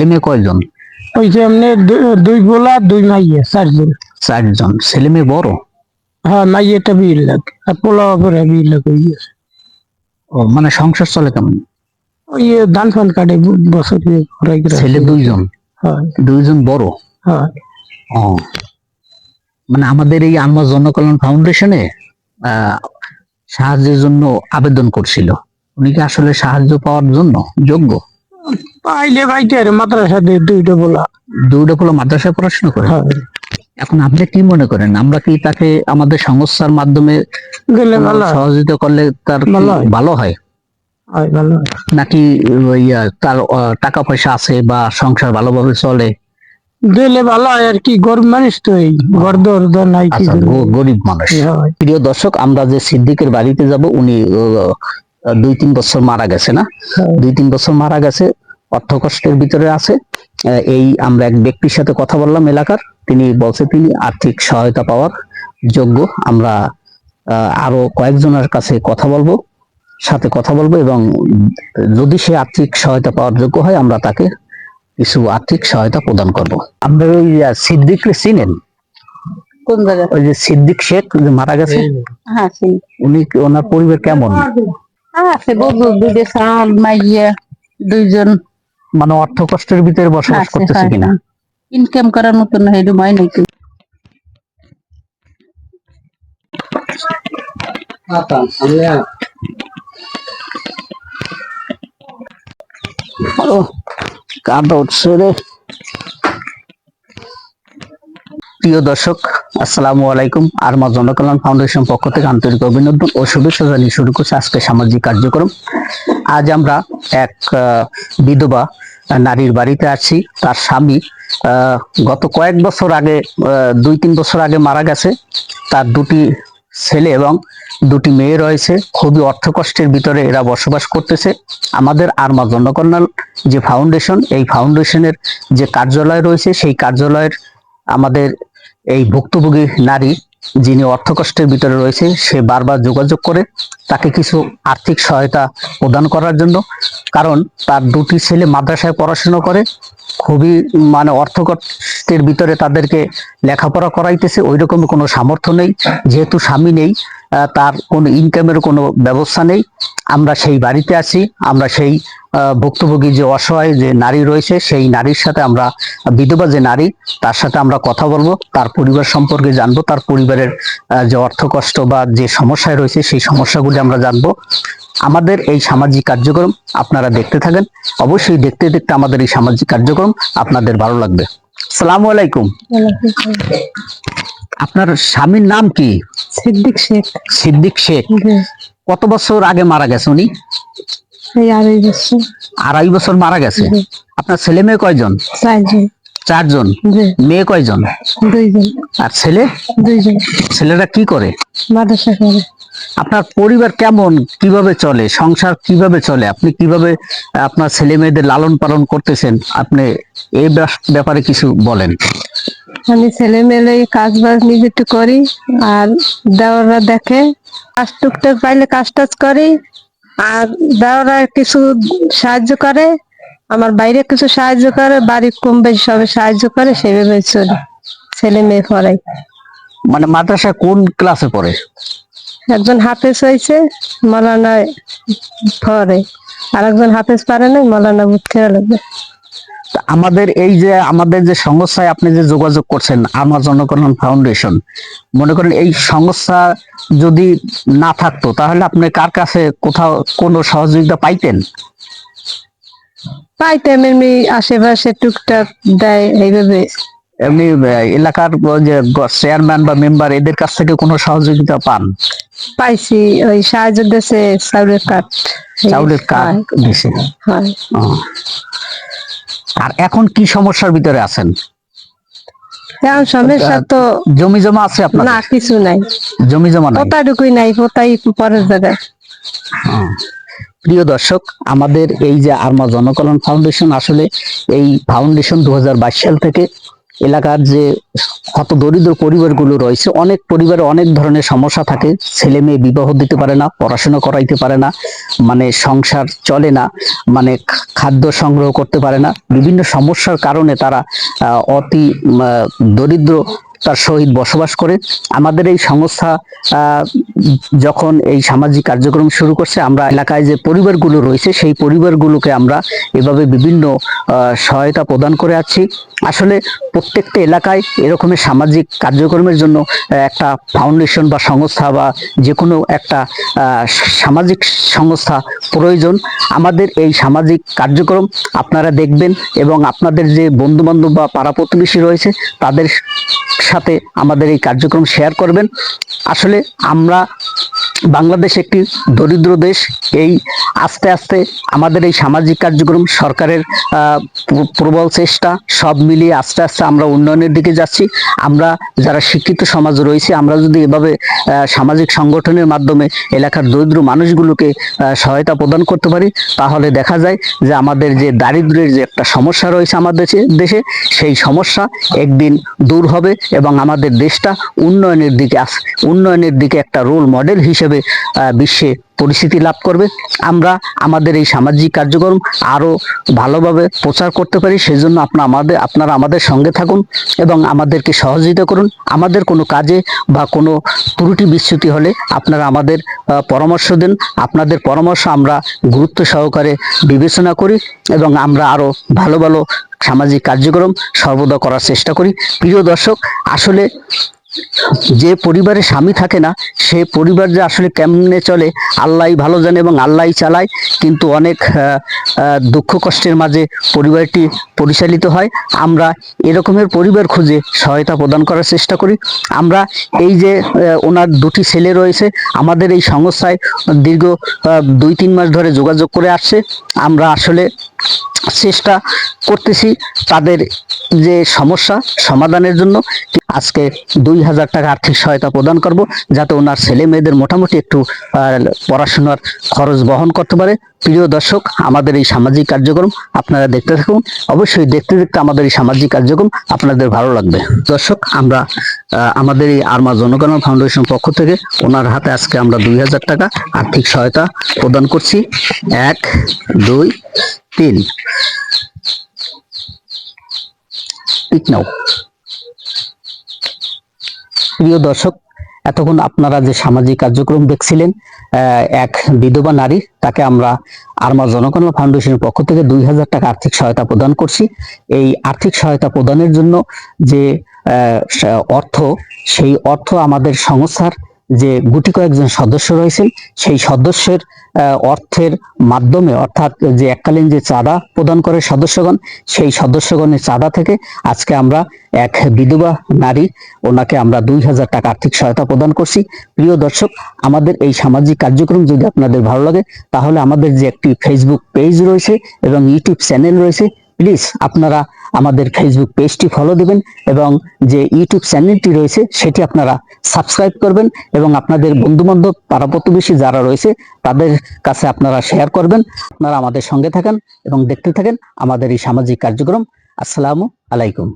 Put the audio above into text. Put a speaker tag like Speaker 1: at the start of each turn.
Speaker 1: ছেলে মেয়ে কয়জন?
Speaker 2: ওই যে এমনি দুই গোলা দুই মাইয়া চারজন।
Speaker 1: চারজন। ছেলে মেয়ে বড়?
Speaker 2: হ্যাঁ মাইয়াটা বিয়ে লাগ আর পোলাও করে বিয়ে লাগ
Speaker 1: ও মানে সংসার চলে কেমন?
Speaker 2: ওই ধান ফান কাটে বছর।
Speaker 1: ছেলে দুইজন?
Speaker 2: হয়।
Speaker 1: দুইজন বড়?
Speaker 2: হয়।
Speaker 1: ও। মানে আমাদের এই আনমা জনকল্যাণ ফাউন্ডেশনে আহ, সাহায্যের জন্য আবেদন করছিল। উনি কি আসলে সাহায্য পাওয়ার জন্য যোগ্য?
Speaker 2: পাইলে ভাইতে আর মাদ্রাসা দিয়ে দুইটা বলা
Speaker 1: দুইটা পোলা মাদ্রাসায় পড়াশোনা করে?
Speaker 2: হয়।
Speaker 1: এখন আপনি কি মনে করেন? আমরা কি তাকে আমাদের সংস্থার মাধ্যমে
Speaker 2: গেলে ভালো হয়।
Speaker 1: সহযোগিতা করলে তার
Speaker 2: ভালো হয়।
Speaker 1: হয়?
Speaker 2: হয় হয়।
Speaker 1: নাকি আহ, তার টাকা পয়সা আছে বা সংসার ভালোভাবে চলে?
Speaker 2: গেলে ভালো হয় আর কি গরিব মানুষ তো এই ঘর দর নাই
Speaker 1: আচ্ছা গরিব মানুষ। প্রিয় দর্শক আমরা যে সিদ্দিকের বাড়িতে যাব উনি দুই তিন বছর মারা গেছে না? দুই তিন বছর মারা গেছে। অর্থ কষ্টের ভিতরে আছে। এই আমরা এক ব্যক্তির সাথে কথা বললাম এলাকার। তিনি বলছে তিনি আর্থিক সহায়তা পাওয়ার যোগ্য। আমরা আরও কয়েকজনের কাছে কথা বলব সাথে কথা বলব এবং যদি সে আর্থিক সহায়তা পাওয়ার যোগ্য হয় আমরা তাকে কিছু আর্থিক সহায়তা প্রদান করব। আপনার ওই সিদ্দিককে চিনেন?
Speaker 3: কোন জায়গায়
Speaker 1: ওই যে সিদ্দিক শেখ যে মারা গেছে?
Speaker 3: হ্যাঁ চিনি
Speaker 1: উনি ওনার পরিবার কেমন?
Speaker 3: হ্যাঁ আছে চাল মাইয়া দুইজন।
Speaker 1: মানে অর্থ কষ্টের ভিতরে বসবাস
Speaker 3: আছে,
Speaker 1: করতেছে কিনা।
Speaker 3: ইনকাম করার মতন হেডু নাকি
Speaker 1: ও কাঁদা উঠছে রে। প্রিয় দর্শক আসসালামু আলাইকুম। আরমা জনকল্যাণ ফাউন্ডেশন পক্ষ থেকে আন্তরিক অভিনন্দন ও শুভেচ্ছা জানিয়ে শুরু করছে আজকে সামাজিক কার্যক্রম। আজ আমরা এক বিধবা নারীর বাড়িতে আছি। তার স্বামী গত কয়েক বছর আগে দুই তিন বছর আগে মারা গেছে। তার দুটি ছেলে এবং দুটি মেয়ে রয়েছে। খুবই অর্থকষ্টের ভিতরে এরা বসবাস করতেছে। আমাদের আরমা জনকল্যাণ যে ফাউন্ডেশন, এই ফাউন্ডেশনের যে কার্যালয় রয়েছে, সেই কার্যালয়ের আমাদের এই ভুক্তভোগী নারী যিনি অর্থকষ্টের ভিতরে রয়েছে, সে বারবার যোগাযোগ করে তাকে কিছু আর্থিক সহায়তা প্রদান করার জন্য। কারণ তার দুটি ছেলে মাদ্রাসায় পড়াশোনা করে, খুবই মানে অর্থকষ্টের ভিতরে তাদেরকে লেখাপড়া করাইতেছে ওই রকম কোনো সামর্থ্য নেই। যেহেতু স্বামী নেই তার কোনো ইনকামের কোনো ব্যবস্থা নেই। আমরা সেই বাড়িতে আছি, আমরা সেই ভুক্তভোগী যে অসহায় যে নারী রয়েছে সেই নারীর সাথে আমরা বিধবা যে নারী তার সাথে আমরা কথা বলব তার পরিবার সম্পর্কে জানব তার পরিবারের যে অর্থ কষ্ট বা যে সমস্যায় রয়েছে সেই সমস্যাগুলি আমরা জানব। আমাদের এই সামাজিক কার্যক্রম আপনারা দেখতে থাকেন। অবশ্যই দেখতে দেখতে আমাদের এই সামাজিক কার্যক্রম আপনাদের ভালো লাগবে। সালাম আলাইকুম। আপনার স্বামীর নাম কি?
Speaker 2: সিদ্দিক শেখ।
Speaker 1: সিদ্দিক শেখ। কত বছর আগে মারা গেছে উনি?
Speaker 2: এই আড়াই বছর।
Speaker 1: আড়াই বছর মারা গেছে। আপনার ছেলে মেয়ে কয়জন?
Speaker 2: চারজন।
Speaker 1: চারজন? মেয়ে কয়জন?
Speaker 2: দুইজন।
Speaker 1: আর ছেলে?
Speaker 2: দুইজন।
Speaker 1: ছেলেরা কি করে?
Speaker 2: মাদ্রাসা করে।
Speaker 1: আপনার পরিবার কেমন? কীভাবে চলে? সংসার কীভাবে চলে? আপনি কীভাবে আপনার ছেলে মেয়েদের লালন পালন করতেছেন? আপনি এই ব্যাপারে কিছু বলেন।
Speaker 2: আমি ছেলে মেলে কাজ বাজ নিজে একটু করি আর দেওয়ারা দেখে। কাজ টুকটাক পাইলে কাজ টাজ করি আর দাওরা কিছু সাহায্য করে আমার বাইরে কিছু সাহায্য করে বাড়ির কম বেশি সবে সাহায্য করে সেভাবে চলে। ছেলে মেয়ে পড়াই
Speaker 1: মানে মাদ্রাসা কোন ক্লাসে পড়ে?
Speaker 2: একজন হাফেজ হয়েছে মলানায় পরে আর একজন হাফেজ পারে না মলানা বুঝতে লাগবে
Speaker 1: আমাদের এই যে আমাদের যে সংস্থায় আপনি যে যোগাযোগ করছেন আমার জনকল্যাণ ফাউন্ডেশন মনে করেন এই সংস্থা যদি না থাকতো তাহলে আপনি কার কাছে কোথাও কোনো সহযোগিতা পাইতেন?
Speaker 2: পাইতাম এমনি আশেপাশে টুকটাক দেয় এইভাবে।
Speaker 1: এমনি এলাকার যে চেয়ারম্যান বা মেম্বার এদের কাছ থেকে কোনো সহযোগিতা পান?
Speaker 2: পাইছি ওই সাহায্য দেশে চাউলের কাঠ।
Speaker 1: চাউলের কার্ড দিছে
Speaker 2: হয়।
Speaker 1: আর এখন কি সমস্যার ভিতরে আছেন?
Speaker 2: এখন সমস্যা তো
Speaker 1: জমি জমা আছে আপনার
Speaker 2: না কিছু নাই।
Speaker 1: জমি জমা নাই?
Speaker 2: পোতাটুকুই নাই পোতাই পরের জায়গায়।
Speaker 1: প্রিয় দর্শক আমাদের এই যে আরমা জনকল্যাণ ফাউন্ডেশন আসলে এই ফাউন্ডেশন দু হাজার বাইশ সাল থেকে এলাকার যে কত দরিদ্র পরিবারগুলো রয়েছে, অনেক পরিবারে অনেক ধরনের সমস্যা থাকে। ছেলে মেয়ে বিবাহ দিতে পারে না, পড়াশোনা করাইতে পারে না মানে সংসার চলে না মানে খাদ্য সংগ্রহ করতে পারে না। বিভিন্ন সমস্যার কারণে তারা অতি দরিদ্র তার সহিত বসবাস করে। আমাদের এই সংস্থা যখন এই সামাজিক কার্যক্রম শুরু করছে, আমরা এলাকায় যে পরিবারগুলো রয়েছে, সেই পরিবারগুলোকে আমরা এভাবে বিভিন্ন সহায়তা প্রদান করে আছি। আসলে প্রত্যেকটা এলাকায় এরকমের সামাজিক কার্যক্রমের জন্য একটা ফাউন্ডেশন বা সংস্থা বা যে কোনো একটা সামাজিক সংস্থা প্রয়োজন। আমাদের এই সামাজিক কার্যক্রম আপনারা দেখবেন এবং আপনাদের যে বন্ধু বান্ধব বা পাড়া প্রতিবেশী রয়েছে, তাদের সাথে আমাদের এই কার্যক্রম শেয়ার করবেন। আসলে আমরা বাংলাদেশ একটি দরিদ্র দেশ। এই আস্তে আস্তে আমাদের এই সামাজিক কার্যক্রম, সরকারের প্রবল চেষ্টা, সব মিলিয়ে আস্তে আস্তে আমরা উন্নয়নের দিকে যাচ্ছি। আমরা যারা শিক্ষিত সমাজ রয়েছে, আমরা যদি এভাবে সামাজিক সংগঠনের মাধ্যমে এলাকার দরিদ্র মানুষগুলোকে সহায়তা প্রদান করতে পারি, তাহলে দেখা যায় যে আমাদের যে দারিদ্র্যের যে একটা সমস্যা রয়েছে আমাদের দেশে- দেশে, সেই সমস্যা একদিন দূর হবে এবং আমাদের দেশটা উন্নয়নের দিকে উন্নয়নের দিকে একটা রোল মডেল হিসেবে আহ, বিশ্বে পরিস্থিতি লাভ করবে। আমরা আমাদের এই সামাজিক কার্যক্রম আরও ভালোভাবে প্রচার করতে পারি। সেজন্য আপনার আমাদের আপনারা আমাদের সঙ্গে থাকুন এবং আমাদেরকে সহযোগিতা করুন। আমাদের কোনো কাজে বা কোনো ত্রুটি বিচ্যুতি হলে আপনারা আমাদের পরামর্শ দিন। আপনাদের পরামর্শ আমরা গুরুত্ব সহকারে বিবেচনা করি এবং আমরা আরও ভালো ভালো সামাজিক কার্যক্রম সর্বদা করার চেষ্টা করি। প্রিয় দর্শক আসলে যে পরিবারে স্বামী থাকে না, সে পরিবার যে আসলে কেমনে চলে আল্লাহ ভালো জানে এবং আল্লাহ চালায়। কিন্তু অনেক দুঃখ কষ্টের মাঝে পরিবারটি পরিচালিত হয়। আমরা এরকমের পরিবার খুঁজে সহায়তা প্রদান করার চেষ্টা করি। আমরা এই যে ওনার দুটি ছেলে রয়েছে, আমাদের এই সংস্থায় দীর্ঘ দুই তিন মাস ধরে যোগাযোগ করে আসছে। আমরা আসলে চেষ্টা করতেছি তাদের যে সমস্যা সমাধানের জন্য আজকে দুই হাজার টাকা আর্থিক সহায়তা প্রদান করব যাতে ওনার ছেলে মেয়েদের মোটামুটি একটু পড়াশোনার খরচ বহন করতে পারে। প্রিয় দর্শক, আমাদের এই সামাজিক কার্যক্রম আপনারা দেখতে থাকুন। অবশ্যই দেখতে দেখতে আমাদের এই সামাজিক কার্যক্রম আপনাদের ভালো লাগবে। দর্শক, আমরা আমাদের এই আরমা জনগণনা ফাউন্ডেশন পক্ষ থেকে ওনার হাতে আজকে আমরা দুই হাজার টাকা আর্থিক সহায়তা প্রদান করছি। এক, দুই, তিন। পিক নাও প্রিয় দর্শক, এতক্ষণ আপনারা যে সামাজিক কার্যক্রম দেখছিলেন এক বিধবা নারী, তাকে আমরা আরমা জনকল্যাণ ফাউন্ডেশনের পক্ষ থেকে দুই হাজার টাকা আর্থিক সহায়তা প্রদান করছি। এই আর্থিক সহায়তা প্রদানের জন্য যে অর্থ, সেই অর্থ আমাদের সংস্থার যে গুটি কয়েকজন সদস্য রয়েছেন, সেই সদস্যের অর্থের মাধ্যমে, অর্থাৎ যে এককালীন যে চাঁদা প্রদান করে সদস্যগণ, সেই সদস্যগণের চাঁদা থেকে আজকে আমরা এক বিধবা নারী, ওনাকে আমরা দুই হাজার টাকা আর্থিক সহায়তা প্রদান করছি। প্রিয় দর্শক, আমাদের এই সামাজিক কার্যক্রম যদি আপনাদের ভালো লাগে, তাহলে আমাদের যে একটি ফেসবুক পেজ রয়েছে এবং ইউটিউব চ্যানেল রয়েছে প্লিজ আপনারা আমাদের ফেসবুক পেজটি ফলো দিবেন এবং যে ইউটিউব চ্যানেলটি রয়েছে, সেটি আপনারা সাবস্ক্রাইব করবেন এবং আপনাদের বন্ধুবান্ধব, পাড়া প্রতিবেশী যারা রয়েছে, তাদের কাছে আপনারা শেয়ার করবেন। আপনারা আমাদের সঙ্গে থাকেন এবং দেখতে থাকেন আমাদের এই সামাজিক কার্যক্রম। আসসালামু আলাইকুম।